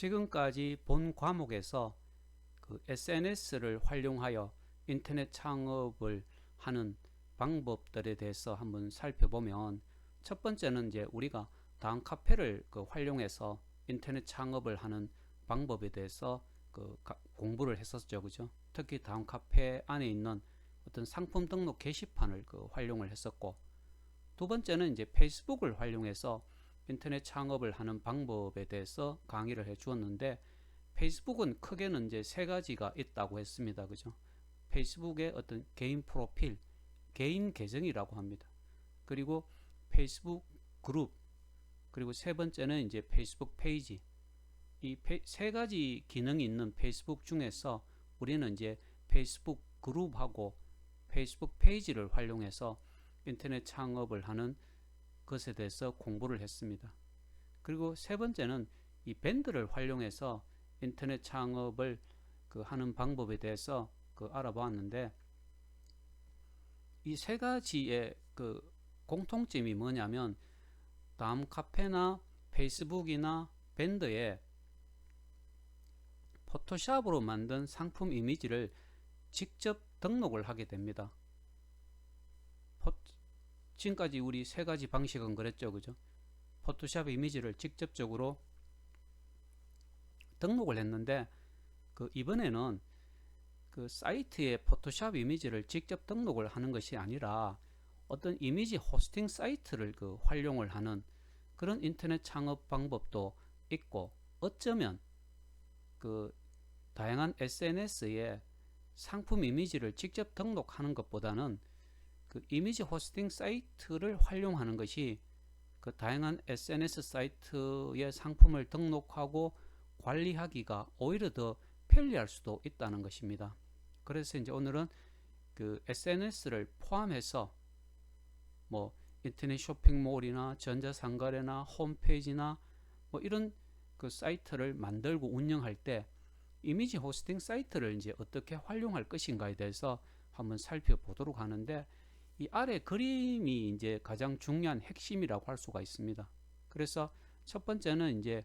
지금까지 본 과목에서 그 SNS를 활용하여 인터넷 창업을 하는 방법들에 대해서 한번 살펴보면 첫 번째는 이제 우리가 다음 카페를 그 활용해서 인터넷 창업을 하는 방법에 대해서 그 가- 공부를 했었죠, 그죠? 특히 다음 카페 안에 있는 어떤 상품 등록 게시판을 그 활용을 했었고 두 번째는 이제 페이스북을 활용해서 인터넷 창업을 하는 방법에 대해서 강의를 해 주었는데 페이스북은 크게는 이제 세 가지가 있다고 했습니다. 그죠? 페이스북의 어떤 개인 프로필, 개인 계정이라고 합니다. 그리고 페이스북 그룹, 그리고 세 번째는 이제 페이스북 페이지. 이 세 가지 기능이 있는 페이스북 중에서 우리는 이제 페이스북 그룹하고 페이스북 페이지를 활용해서 인터넷 창업을 하는 것에 대해서 공부를 했습니다. 그리고 세 번째는 이 밴드를 활용해서 인터넷 창업을 그 하는 방법에 대해서 그 알아보았는데 이 세 가지의 그 공통점이 뭐냐면 다음 카페나 페이스북이나 밴드에 포토샵으로 만든 상품 이미지를 직접 등록을 하게 됩니다. 포, 지금까지 우리 세 가지 방식은 그랬죠, 그죠? 포토샵 이미지를 직접적으로 등록을 했는데 그 이번에는 그 사이트에 포토샵 이미지를 직접 등록을 하는 것이 아니라 어떤 이미지 호스팅 사이트를 그 활용을 하는 그런 인터넷 창업 방법도 있고 어쩌면 그 다양한 SNS에 상품 이미지를 직접 등록하는 것보다는 그 이미지 호스팅 사이트를 활용하는 것이 그 다양한 SNS 사이트의 상품을 등록하고 관리하기가 오히려 더 편리할 수도 있다는 것입니다. 그래서 이제 오늘은 그 SNS를 포함해서 뭐 인터넷 쇼핑몰이나 전자상거래나 홈페이지나 뭐 이런 그 사이트를 만들고 운영할 때 이미지 호스팅 사이트를 이제 어떻게 활용할 것인가에 대해서 한번 살펴보도록 하는데 이 아래 그림이 이제 가장 중요한 핵심이라고 할 수가 있습니다. 그래서 첫 번째는 이제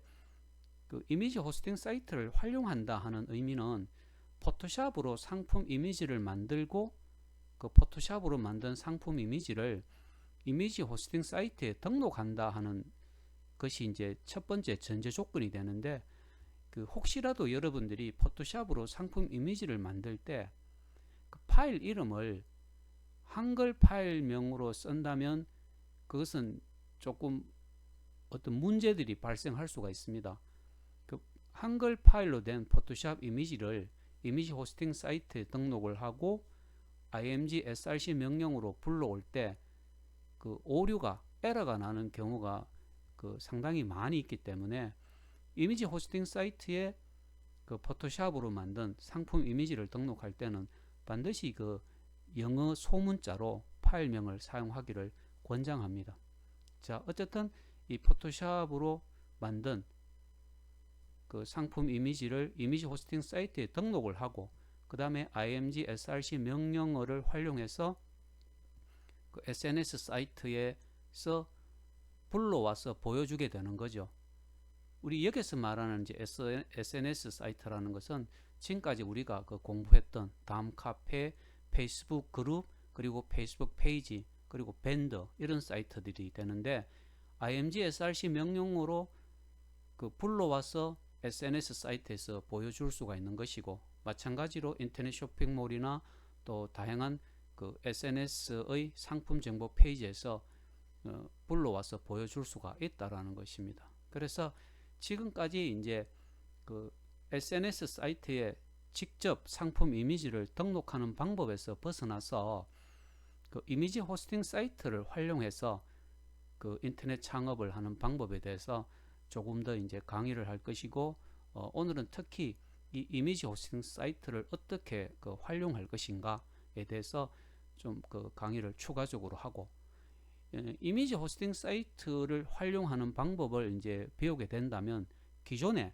그 이미지 호스팅 사이트를 활용한다 하는 의미는 포토샵으로 상품 이미지를 만들고 그 포토샵으로 만든 상품 이미지를 이미지 호스팅 사이트에 등록한다 하는 것이 이제 첫 번째 전제 조건이 되는데 그 혹시라도 여러분들이 포토샵으로 상품 이미지를 만들 때 그 파일 이름을 한글 파일명으로 쓴다면 그것은 조금 어떤 문제들이 발생할 수가 있습니다. 그 한글 파일로 된 포토샵 이미지를 이미지 호스팅 사이트에 등록을 하고 img src 명령으로 불러올 때 그 오류가 에러가 나는 경우가 그 상당히 많이 있기 때문에 이미지 호스팅 사이트에 그 포토샵으로 만든 상품 이미지를 등록할 때는 반드시 그 영어 소문자로 파일명을 사용하기를 권장합니다. 자, 어쨌든 이 포토샵으로 만든 그 상품 이미지를 이미지 호스팅 사이트에 등록을 하고 그 다음에 img src 명령어를 활용해서 그 SNS 사이트에서 불러와서 보여주게 되는 거죠. 우리 여기서 말하는 이제 SNS 사이트라는 것은 지금까지 우리가 그 공부했던 다음 카페, 페이스북 그룹, 그리고 페이스북 페이지, 그리고 밴더 이런 사이트들이 되는데 img src 명령어로 그 불러와서 SNS 사이트에서 보여줄 수가 있는 것이고 마찬가지로 인터넷 쇼핑몰이나 또 다양한 그 SNS의 상품 정보 페이지에서 어, 불러와서 보여줄 수가 있다라는 것입니다. 그래서 지금까지 이제 그 SNS 사이트에 직접 상품 이미지를 등록하는 방법에서 벗어나서 그 이미지 호스팅 사이트를 활용해서 그 인터넷 창업을 하는 방법에 대해서 조금 더 이제 강의를 할 것이고 어, 오늘은 특히 이 이미지 호스팅 사이트를 어떻게 그 활용할 것인가에 대해서 좀 그 강의를 추가적으로 하고 예, 이미지 호스팅 사이트를 활용하는 방법을 이제 배우게 된다면 기존에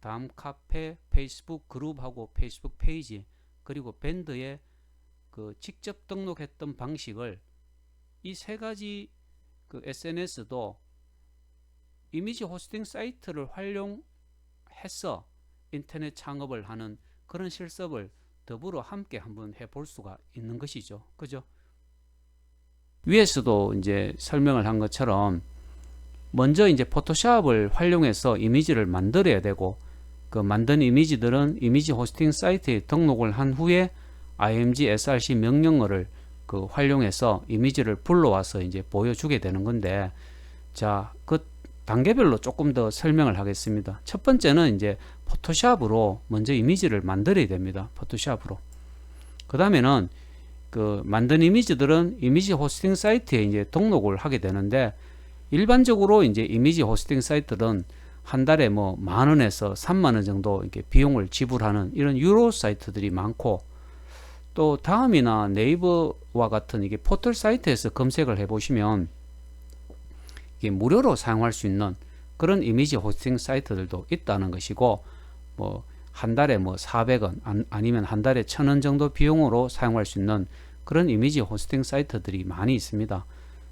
다음 카페, 페이스북 그룹하고 페이스북 페이지 그리고 밴드에 그 직접 등록했던 방식을 이 세 가지 그 SNS도 이미지 호스팅 사이트를 활용해서 해서 인터넷 창업을 하는 그런 실습을 더불어 함께 한번 해볼 수가 있는 것이죠. 그죠? 위에서도 이제 설명을 한 것처럼 먼저 이제 포토샵을 활용해서 이미지를 만들어야 되고 그 만든 이미지들은 이미지 호스팅 사이트에 등록을 한 후에 img src 명령어를 그 활용해서 이미지를 불러와서 이제 보여주게 되는 건데 자 그 단계별로 조금 더 설명을 하겠습니다. 첫 번째는 이제 포토샵으로 먼저 이미지를 만들어야 됩니다. 포토샵으로. 그 다음에는 그 만든 이미지들은 이미지 호스팅 사이트에 이제 등록을 하게 되는데 일반적으로 이제 이미지 호스팅 사이트는 한 달에 뭐 만 원에서 3만 원 정도 이렇게 비용을 지불하는 이런 유로 사이트들이 많고 또 다음이나 네이버와 같은 이게 포털 사이트에서 검색을 해 보시면 이게 무료로 사용할 수 있는 그런 이미지 호스팅 사이트들도 있다는 것이고 뭐 한 달에 뭐 400원 아니면 한 달에 1000원 정도 비용으로 사용할 수 있는 그런 이미지 호스팅 사이트들이 많이 있습니다.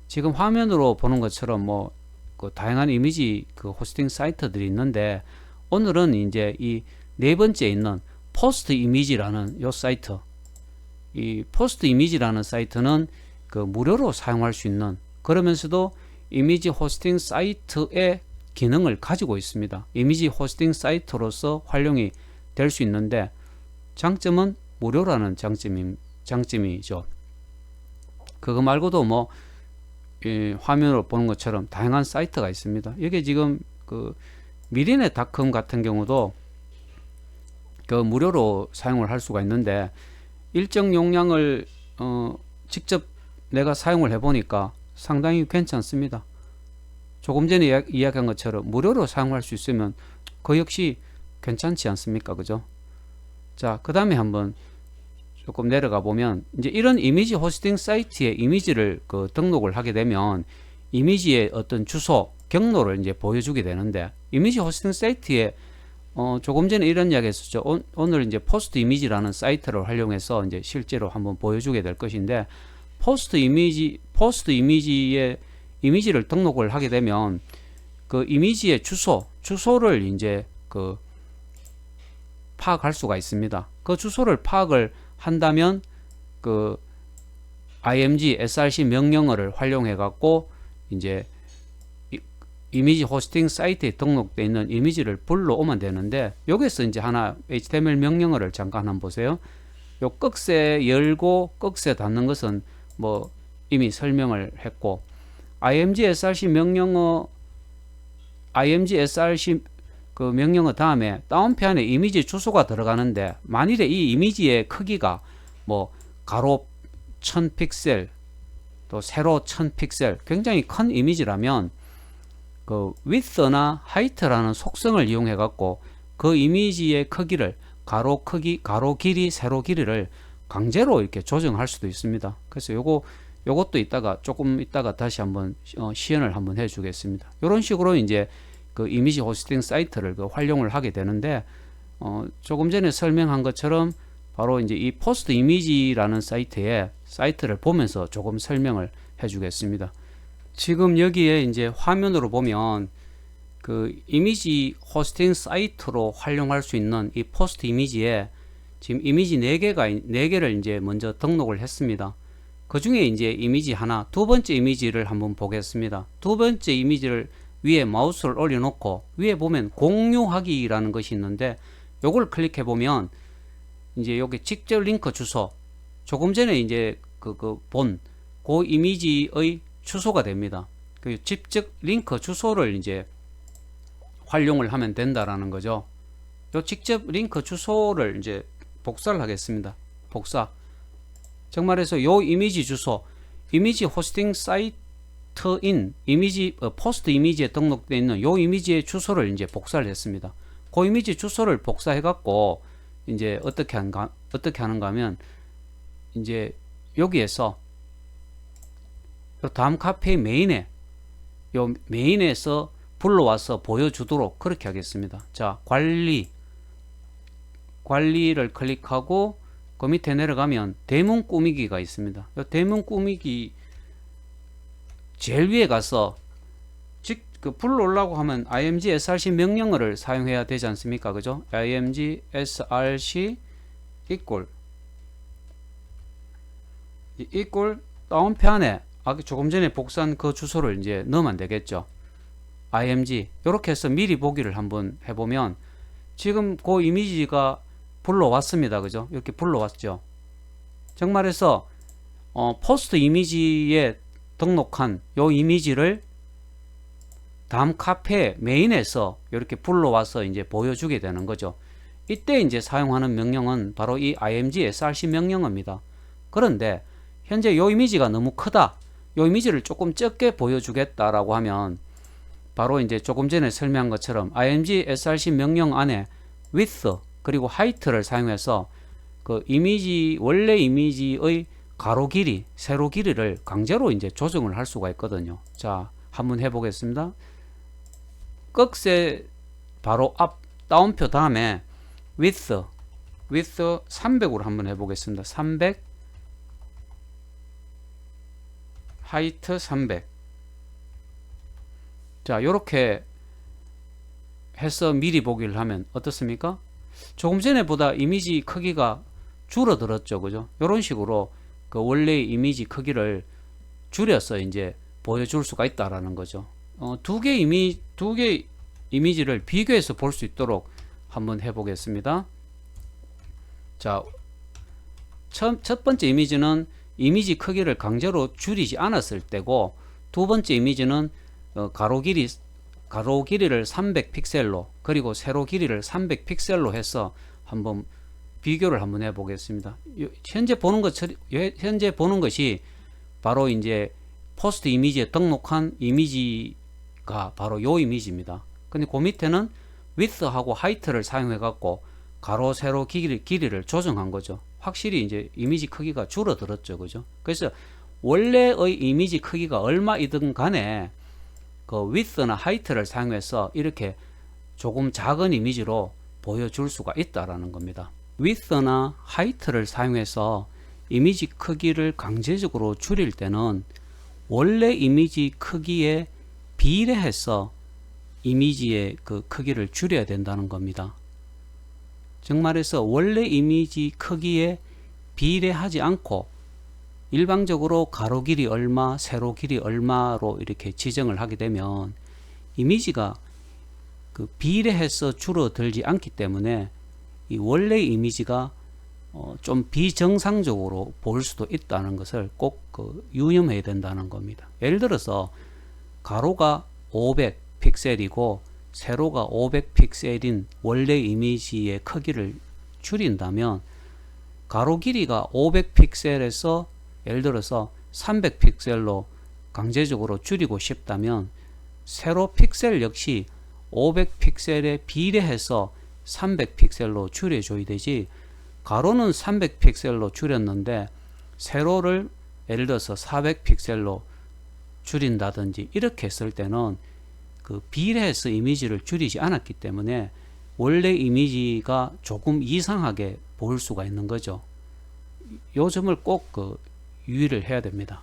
지금 화면으로 보는 것처럼 뭐 그 다양한 이미지 그 호스팅 사이트들이 있는데 오늘은 이제 이 네 번째 있는 포스트 이미지라는 요 사이트 이 포스트 이미지라는 사이트는 그 무료로 사용할 수 있는 그러면서도 이미지 호스팅 사이트의 기능을 가지고 있습니다. 이미지 호스팅 사이트로서 활용이 될 수 있는데 장점은 무료라는 장점이, 장점이죠. 그거 말고도 뭐 이 화면으로 보는 것처럼 다양한 사이트가 있습니다. 여기 지금 그 미리네 닷컴 같은 경우도 그 무료로 사용을 할 수가 있는데 일정 용량을 어 직접 내가 사용을 해 보니까 상당히 괜찮습니다. 조금 전에 이야기한 것처럼 무료로 사용할 수 있으면 그 역시 괜찮지 않습니까? 그죠? 자, 그 다음에 한번 조금 내려가 보면 이제 이런 이미지 호스팅 사이트에 이미지를 그 등록을 하게 되면 이미지의 어떤 주소, 경로를 이제 보여주게 되는데 이미지 호스팅 사이트에 어 조금 전에 이런 이야기 했었죠. 오, 오늘 이제 포스트 이미지라는 사이트를 활용해서 이제 실제로 한번 보여주게 될 것인데 포스트 이미지 포스트 이미지에 이미지를 등록을 하게 되면 그 이미지의 주소, 주소를 이제 그 파악할 수가 있습니다. 그 주소를 파악을 한다면 그 img src 명령어를 활용해 갖고 이제 이미지 호스팅 사이트에 등록되어 있는 이미지를 불러오면 되는데 여기서 이제 하나 HTML 명령어를 잠깐 한번 보세요. 요 꺽쇠 열고 꺽쇠 닫는 것은 뭐 이미 설명을 했고 img src 명령어 img src 그 명령어 다음에 다운표 안에 이미지 주소가 들어가는데 만일에 이 이미지의 크기가 뭐 가로 1000 픽셀 또 세로 1000 픽셀 굉장히 큰 이미지라면 그 width나 height라는 속성을 이용해 갖고 그 이미지의 크기를 가로 크기, 가로 길이, 세로 길이를 강제로 이렇게 조정할 수도 있습니다. 그래서 요거 요것도 이따가 조금 이따가 다시 한번 어, 시연을 한번 해 주겠습니다. 이런 식으로 이제 그 이미지 호스팅 사이트를 그 활용을 하게 되는데 어, 조금 전에 설명한 것처럼 바로 이제 이 포스트 이미지라는 사이트에 사이트를 보면서 조금 설명을 해 주겠습니다. 지금 여기에 이제 화면으로 보면 그 이미지 호스팅 사이트로 활용할 수 있는 이 포스트 이미지에 지금 이미지 4개가 4개를 이제 먼저 등록을 했습니다. 그 중에 이제 이미지 하나, 두 번째 이미지를 한번 보겠습니다. 두 번째 이미지를 위에 마우스를 올려놓고 위에 보면 공유하기라는 것이 있는데 요걸 클릭해 보면 이제 여기 직접 링크 주소 조금 전에 이제 그그본그 이미지의 주소가 됩니다. 그 직접 링크 주소를 이제 활용을 하면 된다라는 거죠. 요 직접 링크 주소를 이제 복사를 하겠습니다. 복사. 정말해서 요 이미지 주소, 이미지 호스팅 사이트 포스트인 이미지 어, 포스트 이미지에 등록되어 있는 요 이미지의 주소를 이제 복사를 했습니다. 그 이미지 주소를 복사해 갖고 이제 어떻게 하는가 어떻게 하는가 하면 이제 여기에서 요 다음 카페 메인에 요 메인에서 불러와서 보여주도록 그렇게 하겠습니다. 자 관리 관리를 클릭하고 그 밑에 내려가면 대문 꾸미기가 있습니다. 요 대문 꾸미기 제일 위에 가서 직그 불러오려고 하면 img src 명령어를 사용해야 되지 않습니까? 그죠? img src equal 이 equal 다운편에 아, 조금 전에 복사한 그 주소를 이제 넣으면 되겠죠. img 이렇게 해서 미리 보기를 한번 해보면 지금 그 이미지가 불러왔습니다. 그죠? 이렇게 불러왔죠. 정말해서 어, 포스트 이미지에 등록한 요 이미지를 다음 카페 메인에서 이렇게 불러와서 이제 보여주게 되는 거죠. 이때 이제 사용하는 명령은 바로 이 img src 명령어입니다. 그런데 현재 요 이미지가 너무 크다. 요 이미지를 조금 적게 보여주겠다라고 하면 바로 이제 조금 전에 설명한 것처럼 img src 명령 안에 width 그리고 height를 사용해서 그 이미지 원래 이미지의 가로 길이, 세로 길이를 강제로 이제 조정을 할 수가 있거든요. 자, 한번 해보겠습니다. 꺽쇠 바로 앞 다운표 다음에 width, width 300으로 한번 해보겠습니다. 300, height 300. 자, 요렇게 해서 미리 보기를 하면 어떻습니까? 조금 전에 보다 이미지 크기가 줄어들었죠. 그죠? 이런 식으로 그 원래 이미지 크기를 줄여서 이제 보여줄 수가 있다라는 거죠. 어, 두 개 이미 두 개 이미지를 비교해서 볼 수 있도록 한번 해보겠습니다. 자, 첫, 첫 번째 이미지는 이미지 크기를 강제로 줄이지 않았을 때고 두 번째 이미지는 어, 가로 길이 가로 길이를 300 픽셀로 그리고 세로 길이를 300 픽셀로 해서 한번 비교를 한번 해 보겠습니다. 현재 보는 것 현재 보는 것이 바로 이제 포스트 이미지에 등록한 이미지가 바로 요 이미지입니다. 근데 그 밑에는 width하고 height를 사용해 갖고 가로 세로 길이, 길이를 조정한 거죠. 확실히 이제 이미지 크기가 줄어들었죠. 그죠? 그래서 원래의 이미지 크기가 얼마이든 간에 그 width나 height를 사용해서 이렇게 조금 작은 이미지로 보여줄 수가 있다라는 겁니다. Width나 height를 사용해서 이미지 크기를 강제적으로 줄일 때는 원래 이미지 크기에 비례해서 이미지의 그 크기를 줄여야 된다는 겁니다. 정말해서 원래 이미지 크기에 비례하지 않고 일방적으로 가로 길이 얼마, 세로 길이 얼마로 이렇게 지정을 하게 되면 이미지가 그 비례해서 줄어들지 않기 때문에 이 원래 이미지가 어, 좀 비정상적으로 보일 수도 있다는 것을 꼭 그 유념해야 된다는 겁니다. 예를 들어서 가로가 500 픽셀이고 세로가 500 픽셀인 원래 이미지의 크기를 줄인다면 가로 길이가 500 픽셀에서 예를 들어서 300 픽셀로 강제적으로 줄이고 싶다면 세로 픽셀 역시 500 픽셀에 비례해서 300 픽셀로 줄여 줘야 되지 가로는 300 픽셀로 줄였는데 세로를 예를 들어서 400 픽셀로 줄인다든지 이렇게 했을 때는 그 비례해서 이미지를 줄이지 않았기 때문에 원래 이미지가 조금 이상하게 보일 수가 있는 거죠. 요 점을 꼭 그 유의를 해야 됩니다.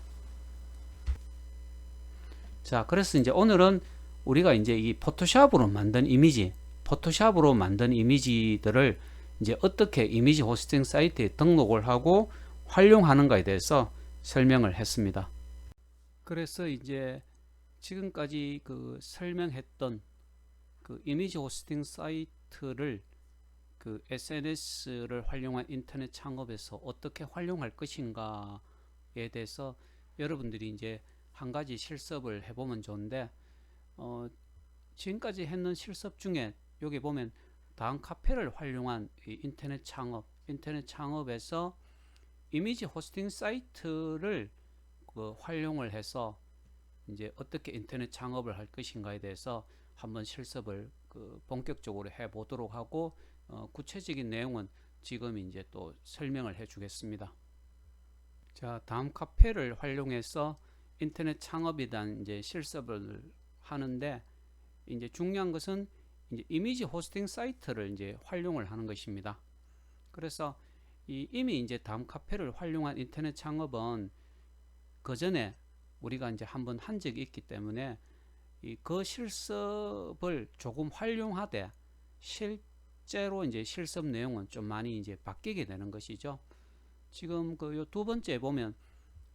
자, 그래서 이제 오늘은 우리가 이제 이 포토샵으로 만든 이미지 포토샵으로 만든 이미지들을 이제 어떻게 이미지 호스팅 사이트에 등록을 하고 활용하는가에 대해서 설명을 했습니다. 그래서 이제 지금까지 그 설명했던 그 이미지 호스팅 사이트를 그 SNS를 활용한 인터넷 창업에서 어떻게 활용할 것인가에 대해서 여러분들이 이제 한 가지 실습을 해보면 좋은데 어, 지금까지 했는 실습 중에 여기 보면 다음 카페를 활용한 인터넷 창업, 인터넷 창업에서 이미지 호스팅 사이트를 그 활용을 해서 이제 어떻게 인터넷 창업을 할 것인가에 대해서 한번 실습을 그 본격적으로 해 보도록 하고 어, 구체적인 내용은 지금 이제 또 설명을 해 주겠습니다. 자, 다음 카페를 활용해서 인터넷 창업에 대한 이제 실습을 하는데 이제 중요한 것은 이제 이미지 호스팅 사이트를 이제 활용을 하는 것입니다. 그래서 이 이미 이제 다음 카페를 활용한 인터넷 창업은 그 전에 우리가 이제 한번 한 적이 있기 때문에 이 그 실습을 조금 활용하되 실제로 이제 실습 내용은 좀 많이 이제 바뀌게 되는 것이죠. 지금 그 두 번째 보면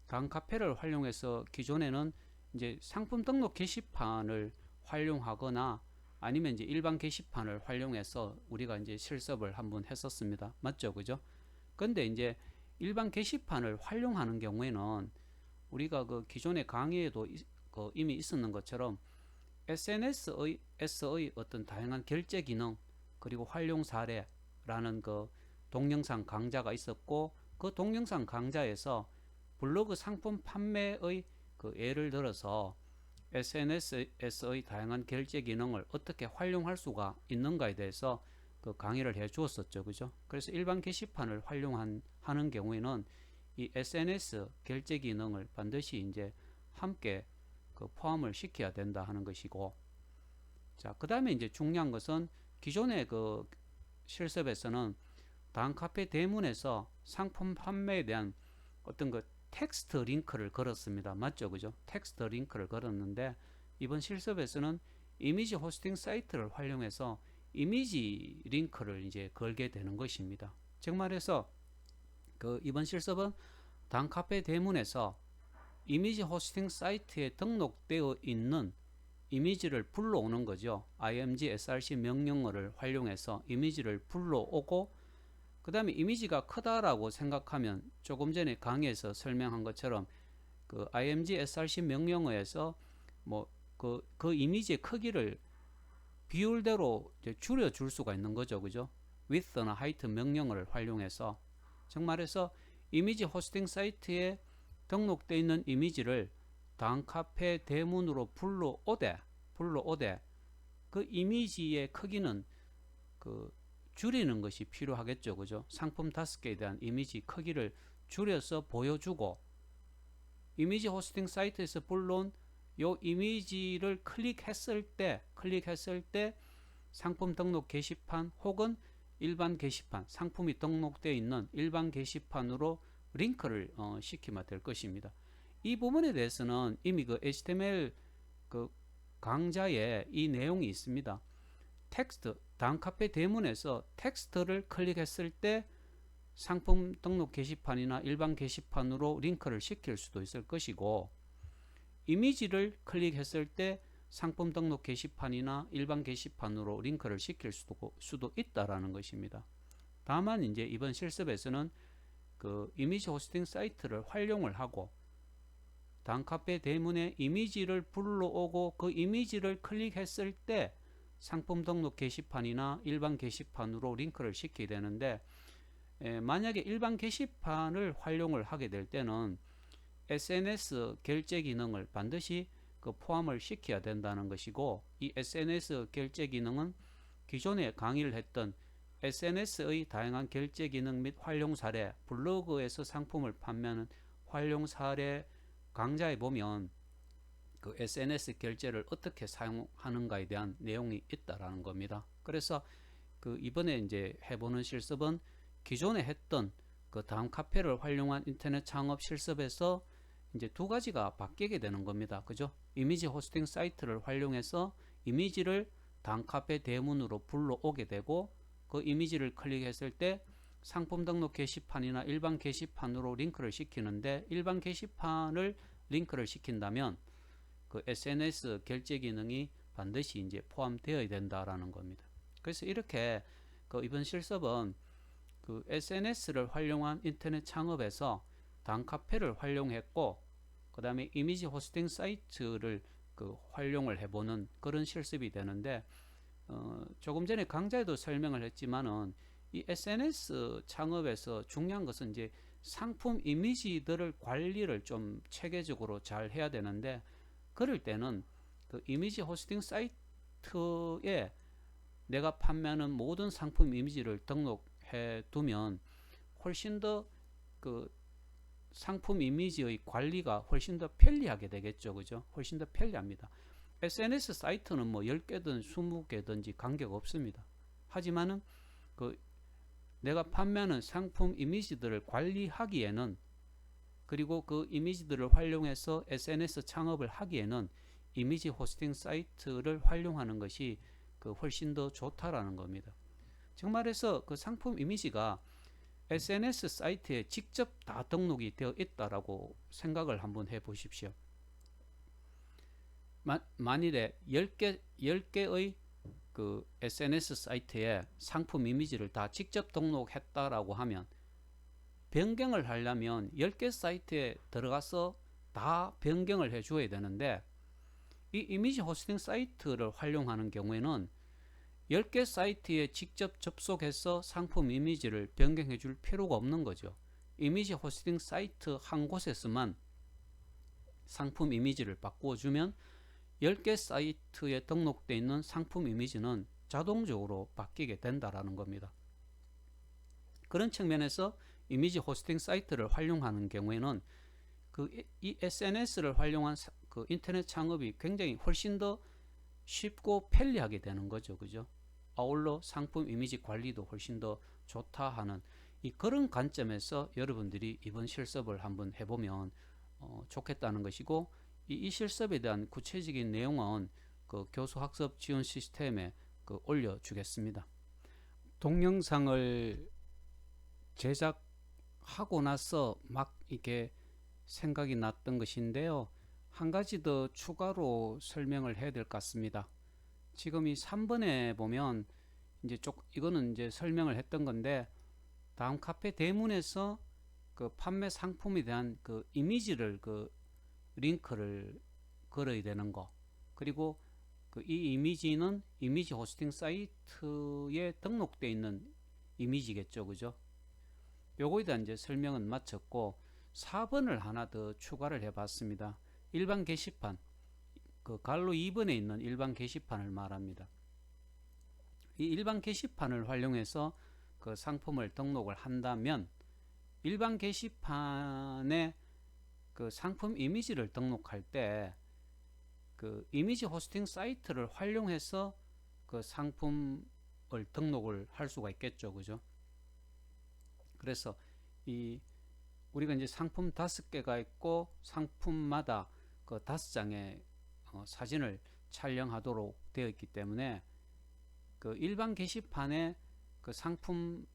당 카페를 활용해서 기존에는 이제 상품 등록 게시판을 활용하거나 아니면 이제 일반 게시판을 활용해서 우리가 이제 실습을 한번 했었습니다. 맞죠? 그죠? 근데 이제 일반 게시판을 활용하는 경우에는 우리가 그 기존의 강의에도 이- 그 이미 있었는 것처럼 SNS의 S의 어떤 다양한 결제 기능 그리고 활용 사례라는 그 동영상 강좌가 있었고 그 동영상 강좌에서 블로그 상품 판매의 그 예를 들어서 SNS의 다양한 결제 기능을 어떻게 활용할 수가 있는가에 대해서 그 강의를 해 주었었죠. 그죠? 그래서 일반 게시판을 활용한 하는 경우에는 이 SNS 결제 기능을 반드시 이제 함께 그 포함을 시켜야 된다 하는 것이고 자, 그다음에 이제 중요한 것은 기존의 그 실습에서는 다음 카페 대문에서 상품 판매에 대한 어떤 그 텍스트 링크를 걸었습니다. 맞죠? 그죠? 텍스트 링크를 걸었는데 이번 실습에서는 이미지 호스팅 사이트를 활용해서 이미지 링크를 이제 걸게 되는 것입니다. 즉 말해서 그 이번 실습은 당 카페 대문에서 이미지 호스팅 사이트에 등록되어 있는 이미지를 불러오는 거죠. img src 명령어를 활용해서 이미지를 불러오고 그 다음에 이미지가 크다라고 생각하면 조금 전에 강의에서 설명한 것처럼 그 img src 명령어에서 뭐그 그 이미지의 크기를 비율대로 줄여 줄 수가 있는 거죠. 그죠? width나 height 명령어를 활용해서 정말해서 이미지 호스팅 사이트에 등록되어 있는 이미지를 다음 카페 대문으로 불러오되 불러오되 그 이미지의 크기는 그 줄이는 것이 필요하겠죠. 그죠? 상품 다섯 개에 대한 이미지 크기를 줄여서 보여주고 이미지 호스팅 사이트에서 불러온 요 이미지를 클릭했을 때 클릭했을 때 상품 등록 게시판 혹은 일반 게시판 상품이 등록되어 있는 일반 게시판으로 링크를 어, 시키면 될 것입니다. 이 부분에 대해서는 이미 그 HTML 그 강좌에 이 내용이 있습니다. 텍스트 다음 카페 대문에서 텍스트를 클릭했을 때 상품 등록 게시판이나 일반 게시판으로 링크를 시킬 수도 있을 것이고 이미지를 클릭했을 때 상품 등록 게시판이나 일반 게시판으로 링크를 시킬 수도, 수도 있다라는 것입니다. 다만 이제 이번 실습에서는 그 이미지 호스팅 사이트를 활용을 하고 다음 카페 대문에 이미지를 불러오고 그 이미지를 클릭했을 때 상품 등록 게시판이나 일반 게시판으로 링크를 시키게 되는데 에, 만약에 일반 게시판을 활용을 하게 될 때는 SNS 결제 기능을 반드시 그 포함을 시켜야 된다는 것이고 이 SNS 결제 기능은 기존에 강의를 했던 SNS의 다양한 결제 기능 및 활용 사례 블로그에서 상품을 판매하는 활용 사례 강좌에 보면 그 SNS 결제를 어떻게 사용하는가에 대한 내용이 있다라는 겁니다. 그래서 그 이번에 이제 해보는 실습은 기존에 했던 그 다음 카페를 활용한 인터넷 창업 실습에서 이제 두 가지가 바뀌게 되는 겁니다. 그죠? 이미지 호스팅 사이트를 활용해서 이미지를 다음 카페 대문으로 불러오게 되고 그 이미지를 클릭했을 때 상품 등록 게시판이나 일반 게시판으로 링크를 시키는데 일반 게시판을 링크를 시킨다면 그 SNS 결제 기능이 반드시 이제 포함되어야 된다라는 겁니다. 그래서 이렇게 그 이번 실습은 그 SNS를 활용한 인터넷 창업에서 당 카페를 활용했고 그 다음에 이미지 호스팅 사이트를 그 활용을 해보는 그런 실습이 되는데 어, 조금 전에 강좌에도 설명을 했지만은 이 SNS 창업에서 중요한 것은 이제 상품 이미지들을 관리를 좀 체계적으로 잘 해야 되는데 그럴 때는 그 이미지 호스팅 사이트에 내가 판매하는 모든 상품 이미지를 등록해 두면 훨씬 더 그 상품 이미지의 관리가 훨씬 더 편리하게 되겠죠. 그죠? 훨씬 더 편리합니다. SNS 사이트는 뭐 10개든 20개든지 관계가 없습니다. 하지만은 그 내가 판매하는 상품 이미지들을 관리하기에는 그리고 그 이미지들을 활용해서 SNS 창업을 하기에는 이미지 호스팅 사이트를 활용하는 것이 그 훨씬 더 좋다라는 겁니다. 즉 말해서 그 상품 이미지가 SNS 사이트에 직접 다 등록이 되어 있다라고 생각을 한번 해 보십시오. 만일에 10개, 10개의 그 SNS 사이트에 상품 이미지를 다 직접 등록했다라고 하면 변경을 하려면 10개 사이트에 들어가서 다 변경을 해 줘야 되는데 이 이미지 호스팅 사이트를 활용하는 경우에는 10개 사이트에 직접 접속해서 상품 이미지를 변경해 줄 필요가 없는 거죠. 이미지 호스팅 사이트 한 곳에서만 상품 이미지를 바꾸어 주면 10개 사이트에 등록되어 있는 상품 이미지는 자동적으로 바뀌게 된다라는 겁니다. 그런 측면에서 이미지 호스팅 사이트를 활용하는 경우에는 그 이 SNS를 활용한 그 인터넷 창업이 굉장히 훨씬 더 쉽고 편리하게 되는 거죠. 그죠? 아울러 상품 이미지 관리도 훨씬 더 좋다 하는 이 그런 관점에서 여러분들이 이번 실습을 한번 해보면 어, 좋겠다는 것이고 이, 이 실습에 대한 구체적인 내용은 그 교수 학습 지원 시스템에 그 올려주겠습니다. 동영상을 제작 하고 나서 막 이게 생각이 났던 것인데요. 한 가지 더 추가로 설명을 해야 될 것 같습니다. 지금 이 3번에 보면 이제 쪽 이거는 이제 설명을 했던 건데 다음 카페 대문에서 그 판매 상품에 대한 그 이미지를 그 링크를 걸어야 되는 거 그리고 그 이 이미지는 이미지 호스팅 사이트에 등록되어 있는 이미지겠죠 그죠 요거에 대한 이제 설명은 마쳤고 4번을 하나 더 추가를 해 봤습니다 일반 게시판 그 갈로 2번에 있는 일반 게시판을 말합니다. 이 일반 게시판을 활용해서 그 상품을 등록을 한다면 일반 게시판에 그 상품 이미지를 등록할 때 그 이미지 호스팅 사이트를 활용해서 그 상품을 등록을 할 수가 있겠죠. 그죠? 그래서 이 우리가 이제 상품 다섯 개가 있고 상품마다 그 다섯 장의 어, 사진을 촬영하도록 되어 있기 때문에 그 일반 게시판에 그 상품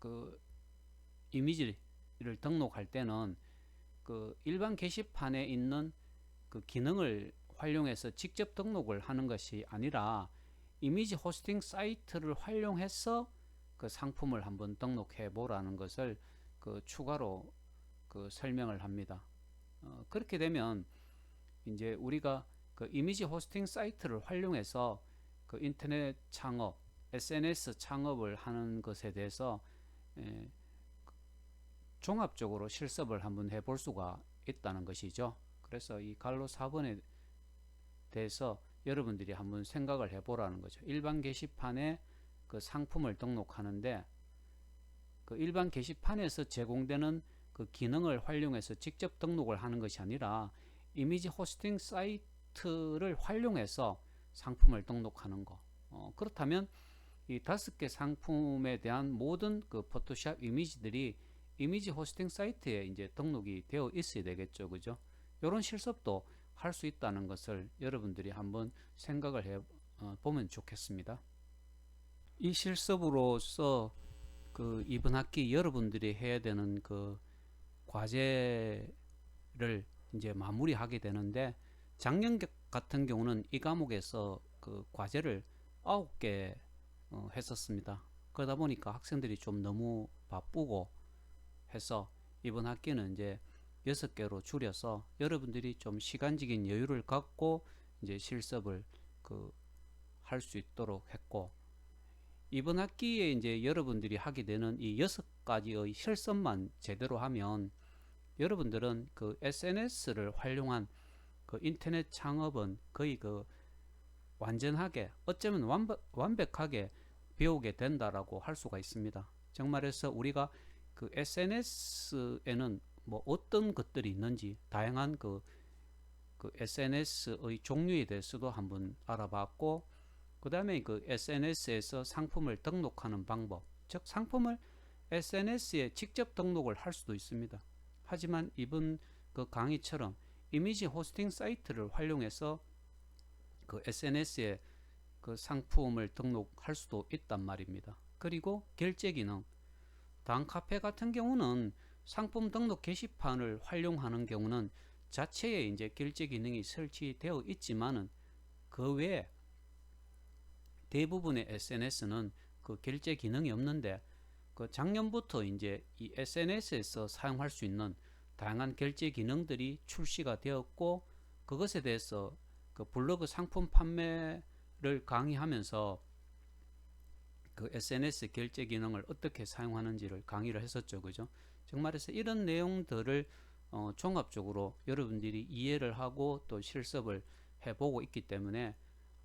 그 이미지를 등록할 때는 그 일반 게시판에 있는 그 기능을 활용해서 직접 등록을 하는 것이 아니라 이미지 호스팅 사이트를 활용해서 그 상품을 한번 등록해 보라는 것을 그 추가로 그 설명을 합니다. 어, 그렇게 되면 이제 우리가 그 이미지 호스팅 사이트를 활용해서 그 인터넷 창업, SNS 창업을 하는 것에 대해서 에, 종합적으로 실습을 한번 해볼 수가 있다는 것이죠. 그래서 이 갈로 4번에 대해서 여러분들이 한번 생각을 해보라는 거죠. 일반 게시판에 그 상품을 등록하는데 그 일반 게시판에서 제공되는 그 기능을 활용해서 직접 등록을 하는 것이 아니라 이미지 호스팅 사이트를 활용해서 상품을 등록하는 거. 어, 그렇다면 이 다섯 개 상품에 대한 모든 그 포토샵 이미지들이 이미지 호스팅 사이트에 이제 등록이 되어 있어야 되겠죠. 그죠? 이런 실습도 할 수 있다는 것을 여러분들이 한번 생각을 해 어, 보면 좋겠습니다. 이 실습으로서 그 이번 학기 여러분들이 해야 되는 그 과제를 이제 마무리하게 되는데 작년 같은 경우는 이 과목에서 그 과제를 9개 어, 했었습니다. 그러다 보니까 학생들이 좀 너무 바쁘고 해서 이번 학기는 이제 6개로 줄여서 여러분들이 좀 시간적인 여유를 갖고 이제 실습을 그 할 수 있도록 했고 이번 학기에 이제 여러분들이 하게 되는 이 여섯 가지의 실습만 제대로 하면 여러분들은 그 SNS를 활용한 그 인터넷 창업은 거의 그 완전하게 어쩌면 완벽, 완벽하게 배우게 된다라고 할 수가 있습니다. 정말해서 우리가 그 SNS에는 뭐 어떤 것들이 있는지 다양한 그, 그 SNS의 종류에 대해서도 한번 알아봤고 그 다음에 그 SNS에서 상품을 등록하는 방법 즉 상품을 SNS에 직접 등록을 할 수도 있습니다. 하지만 이번 그 강의처럼 이미지 호스팅 사이트를 활용해서 그 SNS에 그 상품을 등록할 수도 있단 말입니다. 그리고 결제 기능. 다음 카페 같은 경우는 상품 등록 게시판을 활용하는 경우는 자체에 이제 결제 기능이 설치되어 있지만은 그 외에 대부분의 SNS는 그 결제 기능이 없는데 그 작년부터 이제 이 SNS에서 사용할 수 있는 다양한 결제 기능들이 출시가 되었고 그것에 대해서 그 블로그 상품 판매를 강의하면서 그 SNS 결제 기능을 어떻게 사용하는지를 강의를 했었죠. 그죠? 정말해서 이런 내용들을 어, 종합적으로 여러분들이 이해를 하고 또 실습을 해보고 있기 때문에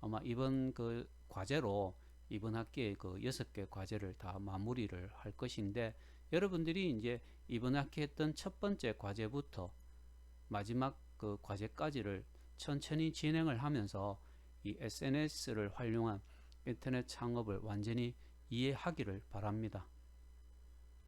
아마 이번 그 과제로 이번 학기에 그 여섯 개 과제를 다 마무리를 할 것인데 여러분들이 이제 이번 학기 했던 첫 번째 과제부터 마지막 그 과제까지를 천천히 진행을 하면서 이 SNS를 활용한 인터넷 창업을 완전히 이해하기를 바랍니다.